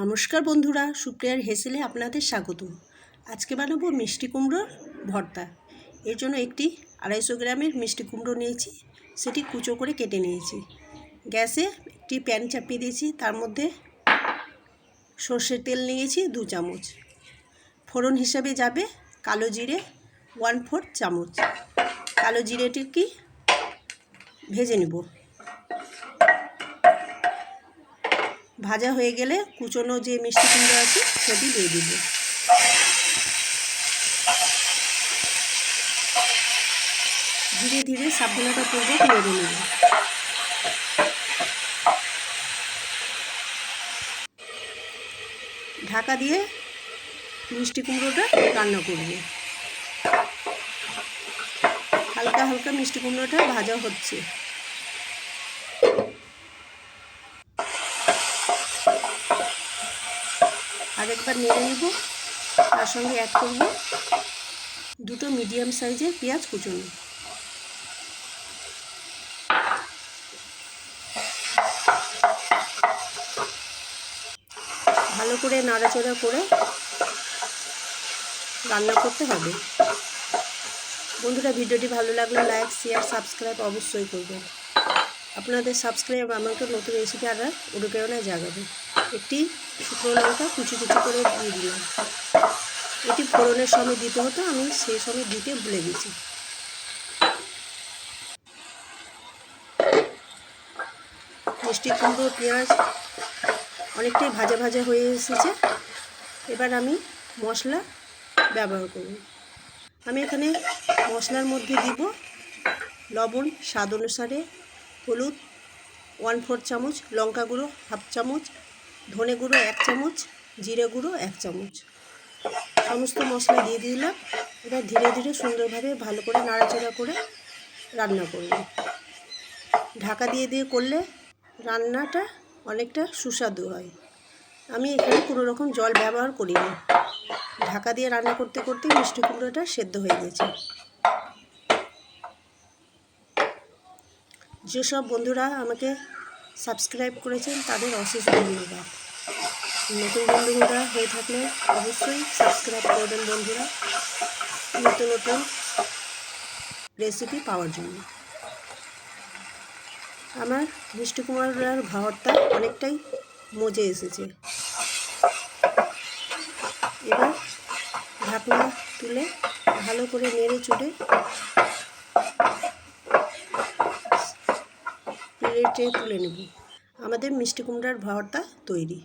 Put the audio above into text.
নমস্কার বন্ধুরা, সুপ্রিয়ার হেসেলে আপনাদের স্বাগত আজকে বানাবো মিষ্টি কুমড়োর ভর্তা। এর জন্য একটি আড়াইশো গ্রামের মিষ্টি কুমড়ো নিয়েছি, সেটি কুচো করে কেটে নিয়েছি। গ্যাসে একটি প্যান চাপিয়ে দিয়েছি, তার মধ্যে সর্ষের তেল নিয়েছি দু চামচ। ফোড়ন হিসাবে যাবে কালো জিরে ওয়ান ফোর্থ চামচ। কালো জিরেটি কি ভেজে নেব। ভাজা হয়ে গেলে কুচনো যে মিষ্টি কুমড়ো আছে, সেটি দিয়ে দিব। ধীরে ধীরে সাবধানতাপূর্বক নেড়ে নেব। ঢাকা দিয়ে মিষ্টি কুমড়োটা রান্না করব। হালকা হালকা মিষ্টি কুমড়োটা ভাজা হচ্ছে। আরেকবার নেড়ে নেব। তার সঙ্গে অ্যাড করব। দুটো মিডিয়াম সাইজের পেঁয়াজ কুচুনো। ভালো করে নাড়াচাড়া করে রান্না করতে হবে। বন্ধুরা, ভিডিওটি ভালো লাগলে লাইক শেয়ার সাবস্ক্রাইব অবশ্যই করবেন। আপনাদের সাবস্ক্রাইব আমাকে নতুন রেসিপি আর অনুপ্রেরণায় জাগাবে। একটি শুকনো লঙ্কা কুচি কুচি করে দিয়ে দিলাম। এটি ফোড়নের সময় দিতে হতো, আমি সেই সময় দিতে ভুলে গেছি। মিষ্টি কুমড়ো, পেঁয়াজ অনেকটাই ভাজা ভাজা হয়ে এসেছে। এবার আমি মশলা ব্যবহার করব। আমি এখানে মশলার মধ্যে দিব লবণ, স্বাদ অনুসারে হলুদ ওয়ান ফোর চামচ, লঙ্কা গুঁড়ো হাফ চামচ ধনে গুঁড়ো এক চামচ, জিরে গুঁড়ো এক চামচ। সমস্ত মশলা দিয়ে দিলাম। এবার ধীরে ধীরে সুন্দরভাবে ভালো করে নাড়াচাড়া করে রান্না করব। ঢাকা দিয়ে দিয়ে করলে রান্নাটা অনেকটা সুস্বাদু হয়। আমি এখানে কোনো রকম জল ব্যবহার করি না ঢাকা দিয়ে রান্না করতে করতে মিষ্টি কুমড়োটা সেদ্ধ হয়ে গেছে। যেসব বন্ধুরা আমাকে সাবস্ক্রাইব করেছেন তাদের অশেষ ধন্যবাদ। নতুন বন্ধুরা হয়ে থাকলে অবশ্যই সাবস্ক্রাইব করবেন বন্ধুরা। নতুন নতুন রেসিপি পাওয়ার জন্য। আমার মিষ্টি কুমড়ার ভর্তা অনেকটাই মজে এসেছে। এবার ঢাকনা তুলে ভালো করে নেড়ে চুড়ে প্লেটে তুলে নেব। আমাদের মিষ্টি কুমড়ার ভর্তা তৈরি।